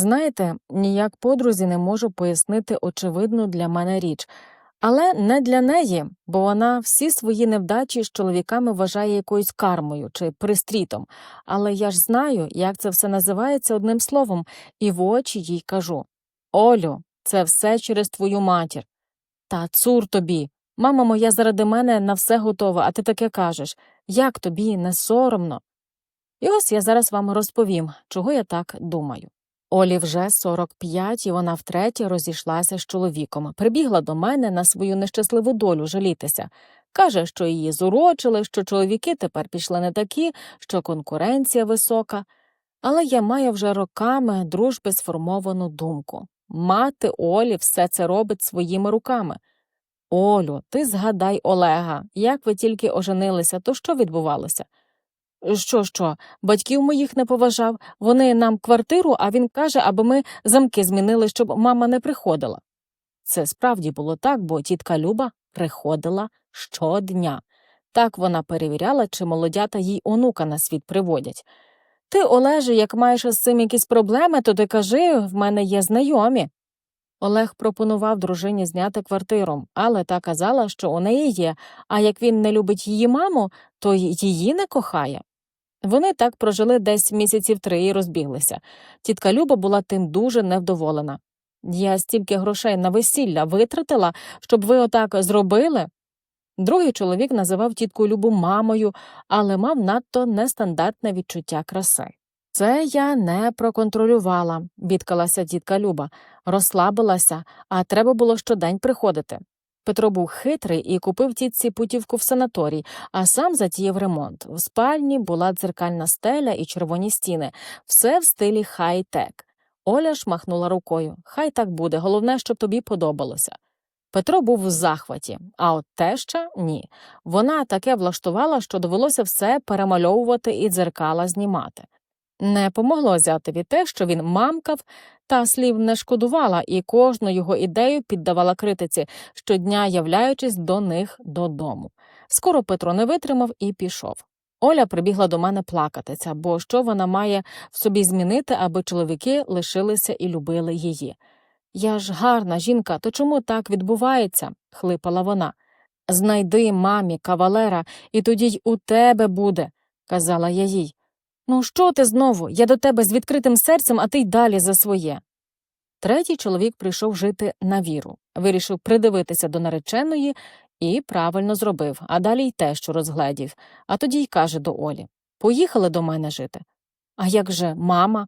Знаєте, ніяк подрузі не можу пояснити очевидну для мене річ, але не для неї, бо вона всі свої невдачі з чоловіками вважає якоюсь кармою чи пристрітом. Але я ж знаю, як це все називається одним словом, і в очі їй кажу Олю, це все через твою матір. Та цур тобі. Мама моя заради мене на все готова, а ти таке кажеш. Як тобі не соромно? І ось я зараз вам розповім, чого я так думаю. Олі вже 45, і вона втретє розійшлася з чоловіком. Прибігла до мене на свою нещасливу долю жалітися. Каже, що її зурочили, що чоловіки тепер пішли не такі, що конкуренція висока. Але я маю вже роками дружби сформовану думку. Мати Олі все це робить своїми руками. Олю, ти згадай Олега, як ви тільки оженилися, то що відбувалося? Що, що, батьків моїх не поважав, вони нам квартиру, а він каже, аби ми замки змінили, щоб мама не приходила. Це справді було так, бо тітка Люба приходила щодня. Так вона перевіряла, чи молодята їй онука на світ приводять. Ти, Олеже, як маєш з цим якісь проблеми, то ти кажи, в мене є знайомі. Олег пропонував дружині зняти квартиру, але та казала, що у неї є, а як він не любить її маму, то її не кохає. Вони так прожили десь місяців три і розбіглися. Тітка Люба була тим дуже невдоволена. Я стільки грошей на весілля витратила, щоб ви отак зробили. Другий чоловік називав тітку Любу мамою, але мав надто нестандартне відчуття краси. Це я не проконтролювала, бідкалася тітка Люба, розслабилася, а треба було щодень приходити. Петро був хитрий і купив тітці путівку в санаторій, а сам затіяв ремонт. В спальні була дзеркальна стеля і червоні стіни, все в стилі хай-тек. Оля ж махнула рукою. Хай так буде, головне, щоб тобі подобалося. Петро був в захваті, а от теща ні. Вона таке влаштувала, що довелося все перемальовувати і дзеркала знімати. Не помогло зятеві те, що він мамкав та слів не шкодувала і кожну його ідею піддавала критиці, щодня являючись до них додому. Скоро Петро не витримав і пішов. Оля прибігла до мене плакатися, бо що вона має в собі змінити, аби чоловіки лишилися і любили її. Я ж гарна жінка, то чому так відбувається? хлипала вона. Знайди мамі кавалера, і тоді й у тебе буде, казала я їй. Ну, що ти знову? Я до тебе з відкритим серцем, а ти й далі за своє. Третій чоловік прийшов жити на віру, вирішив придивитися до нареченої і правильно зробив, а далі й те, що розгледів, а тоді й каже до Олі Поїхали до мене жити. А як же мама?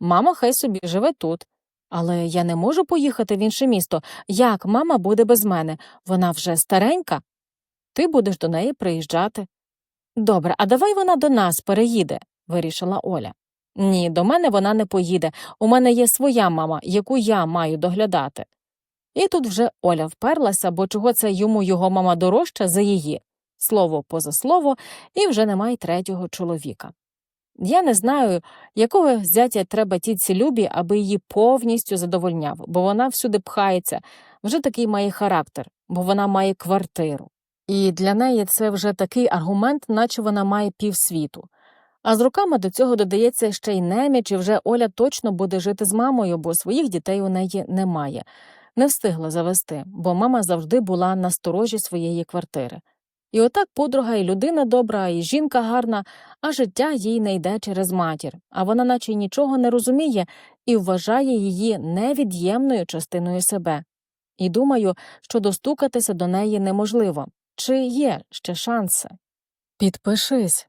Мама хай собі живе тут. Але я не можу поїхати в інше місто. Як мама буде без мене? Вона вже старенька. Ти будеш до неї приїжджати. Добре, а давай вона до нас переїде, вирішила Оля. Ні, до мене вона не поїде. У мене є своя мама, яку я маю доглядати. І тут вже Оля вперлася, бо чого це йому його мама дорожча за її. Слово поза слово, і вже немає третього чоловіка. Я не знаю, якого зятя треба тітці Любі, аби її повністю задовольняв, бо вона всюди пхається, вже такий має характер, бо вона має квартиру. І для неї це вже такий аргумент, наче вона має півсвіту. А з роками до цього додається ще й неміч, і вже Оля точно буде жити з мамою, бо своїх дітей у неї немає. Не встигла завести, бо мама завжди була на сторожі своєї квартири. І отак подруга і людина добра, і жінка гарна, а життя їй не йде через матір, а вона наче й нічого не розуміє і вважає її невід'ємною частиною себе. І думаю, що достукатися до неї неможливо. Чи є ще шанси? Підпишись,